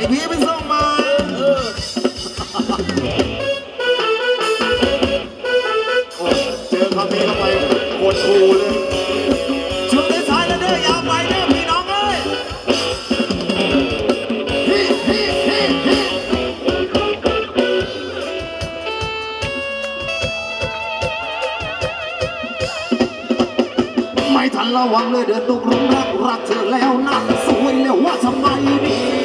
ไอ้พี่ไปส่งมาเออเจอคำนี้เข้าไปปวดหูเลยช่วงท้ายแล้วเด้อยาวไปเด้อพี่น้องเอ้ยฮิฮิฮิฮิไม่ทันระวังเลยเดินตกหลุมรักรักเธอแล้วน่ะสวยแล้วว่าทำไมดี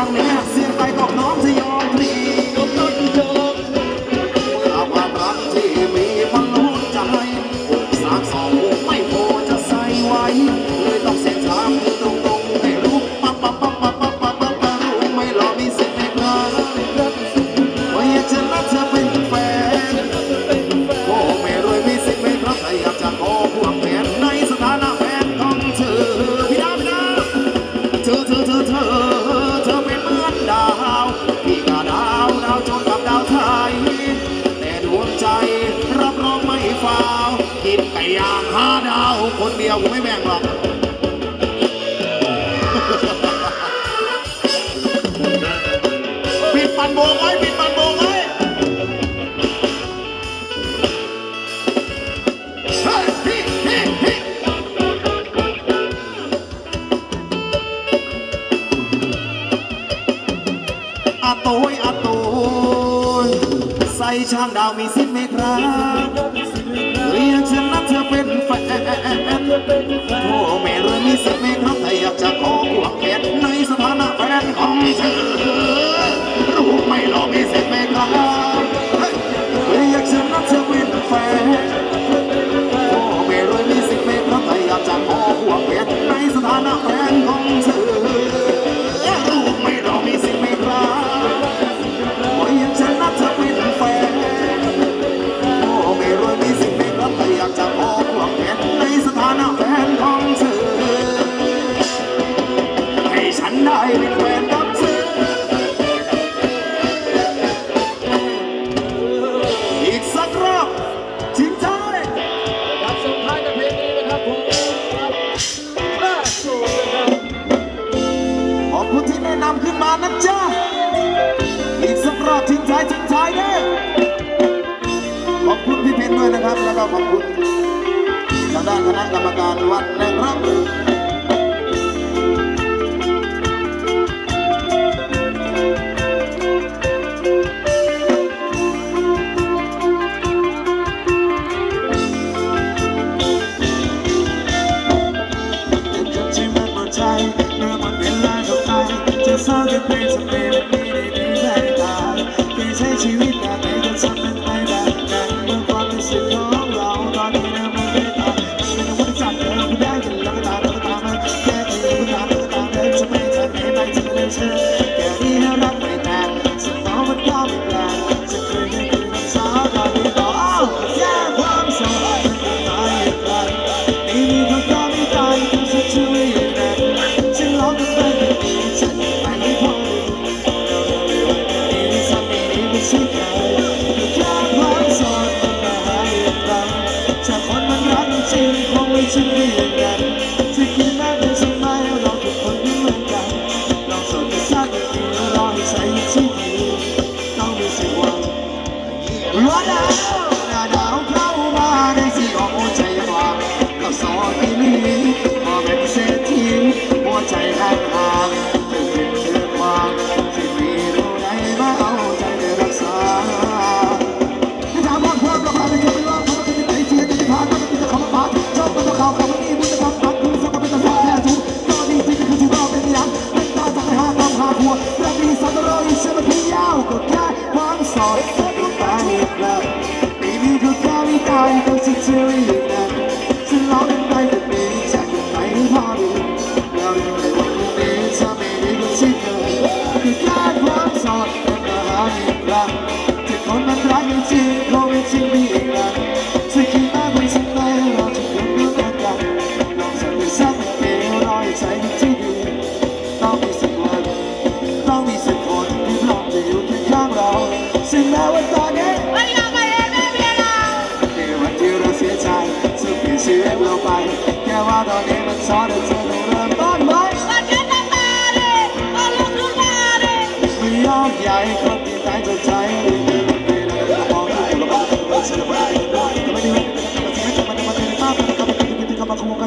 างแม่เสียงไปตกน้องสยองรีก็ต้นจบความรักที่มีันโบกไว้ปิดมันโบกไว้อาโตยอาโตยใส่ช่างดาวมีสิทธิ์ไหมครับ โอ้ไม่เรือมีสิทธิ์ไม่ครบแต่อยากจะขอควงแขนในสถานะแฟนของเธอรู้ไม่หรอมีสิทธิ์ไม่คไม่อยากจะนัดเธอเป็นแฟน ขึ้นมานะจ๊ะ อีกสักรอบทิ้งท้ายทิ้งท้ายเด้อขอบคุณพี่เพชนด้วยนะครับ แล้วก็ขอบคุณทางด้านคณะกรรมการวัดแรงรับ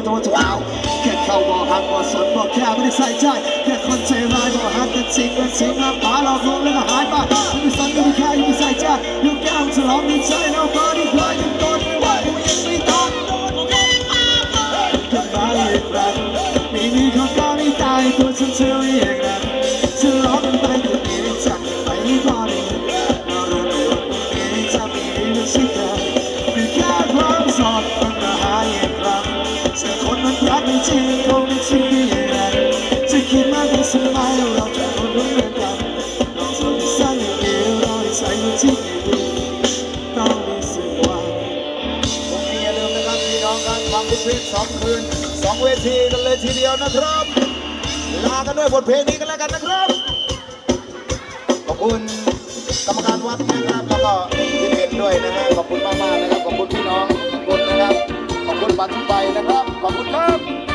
วะทำไมคงกันตัวจะว้าแค่เขาบอกหักบอกสนบอกแค่ไม่ได้ใส่ใจแค่คนใจร้ายบอกหักกันจริงกันจริงนะป๋าเราลงแล้วก็หายไปไม่สั่นก็ไม่แค่ไม่ใส่ใจลูกแก้วฉลองดีใจแล้วก็ดีพลอย คนมันรักจริงคงไม่ชิดอย่างนั้นจะคิดมากไปสักไมเราจะคนรู้เรื่องกันลองสอนสั้นอย่างเดียวเราให้ใจมันที่ดีต้องมีสักวันวันนี้อย่าลืมนะครับพี่น้องกันฟังบทเพลงสองคืนสองเวทีกันเลยทีเดียวนะครับลากันด้วยบทเพลงนี้กันแล้วกันนะครับขอบคุณกรรมการวัดนะครับแล้วก็พี่เพนด้วยนะฮะขอบคุณมากๆนะครับขอบคุณพี่น้องทุกคนนะครับ คุณบัตรทุกใบนะครับ ขอบคุณครับ